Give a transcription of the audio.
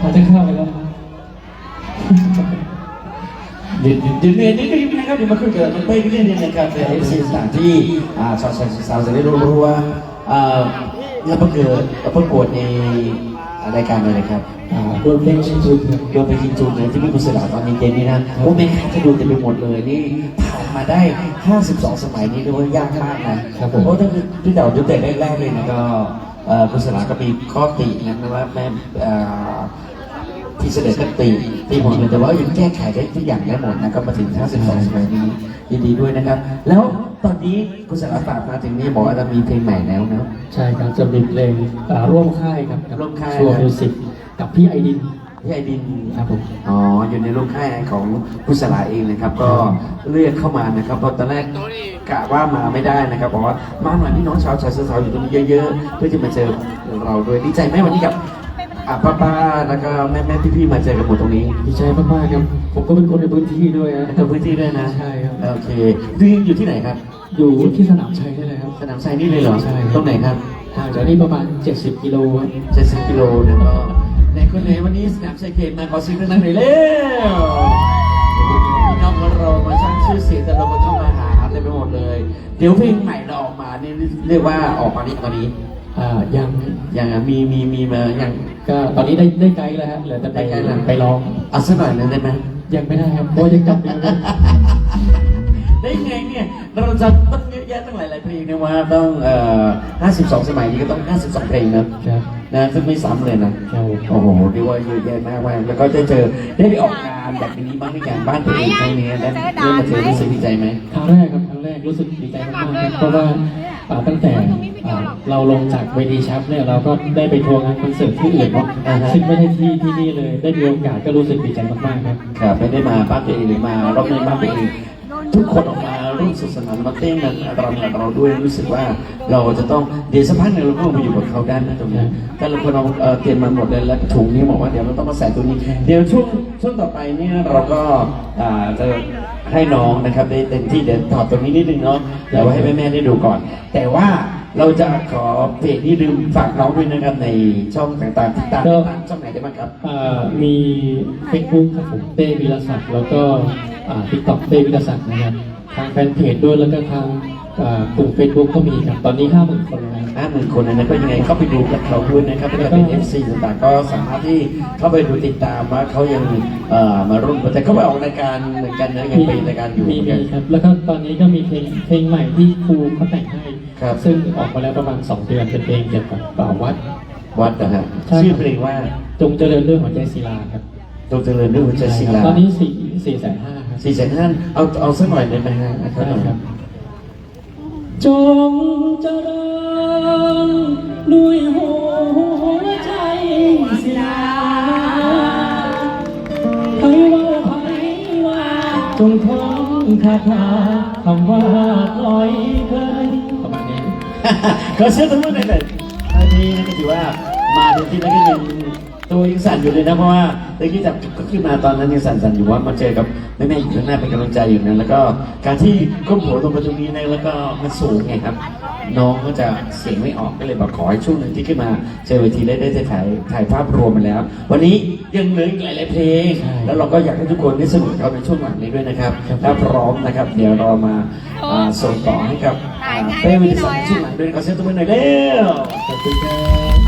อาจจะเข้าไปแล้วครับเดี๋ยวเดี๋ยวเดี๋ยวเดี๋ยวเดี๋ยวนะครับเดี๋ยวมาคุยกับน้องเป้กันเรื่องนี้นะครับในเอฟซีต่างที่อ่าชาวชาวสาวจะได้รู้ว่าอ่างานประกวดประกวดในรายการอะไรครับอ่าโดนเพลงชิงจุดครับโยนไปกินจูนเลยที่พี่บุษราตอนเย็นๆนี่นะโอ้แม่ค้าจะดูเต็มไปหมดเลยนี่ผ่านมาได้ 52 สมัยนี้เรียกว่ายากมากนะครับผมเพราะตั้งแต่ที่เรายุคแต่แรกๆเลยนะก็ เอ่อบุษราก็มีข้อตินะว่าแม่เอ่อที่เสด็จก็ตีตีหมดเลยแต่ว่ายังแก้ไขได้ทุกอย่างได้หมดนะครับมาถึง52สมัยนี้ยินดีด้วยนะครับ แล้วตอนนี้คุณสารฝากมาถึงนี่บอกว่าจะมีเพลงใหม่แล้วเนาะใช่ครับจะมีเพลงอ่าร่วมค่ายครับร่วมค่ายชัวมิวสิกกับพี่ไอดินพี่ไอดินครับผมอ๋ออยู่ในร่วมค่ายของคุณสลาเองนะครับ ก็เลือกเข้ามานะครับเพราะตอนแรก กะว่ามาไม่ได้นะครับบอกว่ามาหน่อยพี่น้องชาวชายเสื้อสาวอยู่ตรงนี้เยอะๆ เพื่อจะมาเจอเราด้วยดีใจไหมวันนี้กับอ่าป้าๆแล้วก็แม่ๆพี่ๆมาเจอกันหมดตรงนี้ดีใจมากๆครับ ผมก็เป็นคนในพื้นที่ด้วยนะตัวพื้นที่ด้วยนะใช่ครับ โอเคคืออยู่ที่ไหนครับอยู่ที่สนามชัยนี่เลยครับ สนามชัยนี่เลยเหรอใช่ ตรงไหนครับ ห่างจากนี่ประมาณ 70 กิโลครับเจ็ดสิบกิโลนะก็ในคนไหนวันนี้สนามชัยเขตมาขอซื้อนั่งหน่อยเร็วพี่น้องของเรามาสร้างชื่อเสียงแต่เราก็เข้ามาหา เต็มไปหมดเลย เดี๋ยวเพลงใหม่เราออกมานี่เรียกว่าออกมานี้ตอนนี้อ่ายังยังมีมีมีมายังก็ตอนนี้ได้ได้ไกด์แล้วฮะเหลือแต่ไปได้ไกด์แล้วไปร้องเอาสักหน่อยนะได้ไหมยังไม่ได้ครับเพราะว่ายังจำไม่ได้ได้ไงเนี่ยเราจะต้องเยอะแยะตั้งหลายๆเพลงนะว่าต้องเอ่อ52 สมัยนี้ก็ต้อง 52 เพลงนะ ครับ นะซึ่งไม่ซ้ำเลยนะครับโอ้โหเรียกว่าเยอะแยะมากมายแล้วก็จะเจอได้ไปออกงานแบบนี้บ้างในงานบ้านตัวเองครั้งนี้และเริ่มมาเจอรู้สึกดีใจไหมครั้งแรกครับครั้งแรกรู้สึกดีใจมากๆครับเพราะว่าอ่าตั้งแต่อ่าเราลงจากเวทีชับเนี่ยเราก็ได้ไปทัวร์งานคอนเสิร์ตที่อื่นเนาะอ่าฮะซึ่งไม่ได้ที่ที่นี่เลยได้มีโอกาสก็รู้สึกดีใจมากๆครับครับไม่ได้มาบ้านตัวเองหรือมารอบนี้บ้านตัวเอง ทุกคนออกมาร่วมสนุกสนานมาเต้นกันรำกับเราด้วยรู้สึกว่าเราจะต้องเดี๋ยวสักพักหนึ่งเราก็มาอยู่กับเขาได้นะตรงนี้แต่เราคนเราเอ่อเตรียมมาหมดเลยแล้วถุงนี้บอกว่าเดี๋ยวเราต้องมาใส่ตัวนี้ เดี๋ยวช่วงช่วงต่อไปเนี่ยเราก็อ่าจะให้น้องนะครับได้เต็มที่เดี๋ยวถอดตรงนี้นิดนึงเนาะเดี๋ยวให้แม่ๆได้ดูก่อน แต่ว่าเราจะขอเพจนี้ลืมฝากน้องด้วยนะครับในช่องต่างๆติดตามก็ช่องไหนได้บ้างครับอ่ามีเฟซบุ๊กครับผมเต้วิรศักดิ์แล้วก็ ทิกต็อกเต้วิรศักดิ์นะครับ ทางแฟนเพจด้วยแล้วก็ทางอ่ากลุ่มเฟซบุ๊กก็มีครับ ตอนนี้ห้าหมื่นคนแล้วนะครับห้าหมื่นคนนะก็ยังไงเข้าไปดูกับเขาด้วยนะครับถ้าเป็นเอฟซีต่างๆก็สามารถที่เข้าไปดูติดตามว่าเขายังเอ่อมาร่วมแต่เขาไปออกรายการเหมือนกันนะยังเป็นรายการอยู่มีเหมือนมีกันครับ แล้วก็ตอนนี้ก็มีเพลงเพลงใหม่ที่ครูเขาแต่งให้ครับซึ่งออกมาแล้วประมาณ2เดือนเป็นเพลงเกี่ยวกับป่าวัดวัดนะฮะใช่ครับชื่อเพลงว่าจงเจริญเรื่องหัวใจศิลาครับดวงเจริญด้วยหัวใจศิลาตอนนี้สี่สี่แสนห้าครับ สี่แสนห้าเอาเอาสักหน่อยได้ไหมฮะเอาสักหน่อยได้ครับจงเจริญด้วยหัวใจศิลาใครว่าใครว่าจงท่องคาถาคำว่าลอยเคยประมาณนี้ขอเชื่อทั้งหมดเลยเลยอันนี้ก็ถือว่ามาในที่นั้นก็ยัง ตัวยังสั่นอยู่เลยนะเพราะว่าตะกี้จับก็ขึ้นมาตอนนั้นยังสั่นๆอยู่ว่ามาเจอกับแม่ๆอยู่ข้างหน้าเป็นกำลังใจอยู่นะแล้วก็การที่ก้มหัวตรงประตูนี้นะแล้วก็มันสูงไงครับ น้องก็จะเสียงไม่ออกก็เลยบอกขอให้ช่วงหนึ่งที่ขึ้นมาเจอเวทีได้ได้ถ่ายถ่ายภาพรวมมาแล้ว วันนี้ยังเหลืออีกหลายๆเพลงใช่แล้วเราก็อยากให้ทุกคนได้สนุกกับในช่วงหลังนี้ด้วยนะครับครับถ้าพร้อมนะครับ เดี๋ยวเรามาอ่าส่งต่อให้กับอ่าเป้วิทยาศาสตร์ช่วงหลังด้วยขอเสียงตัวมือหน่อยเร็วขอบคุณครับ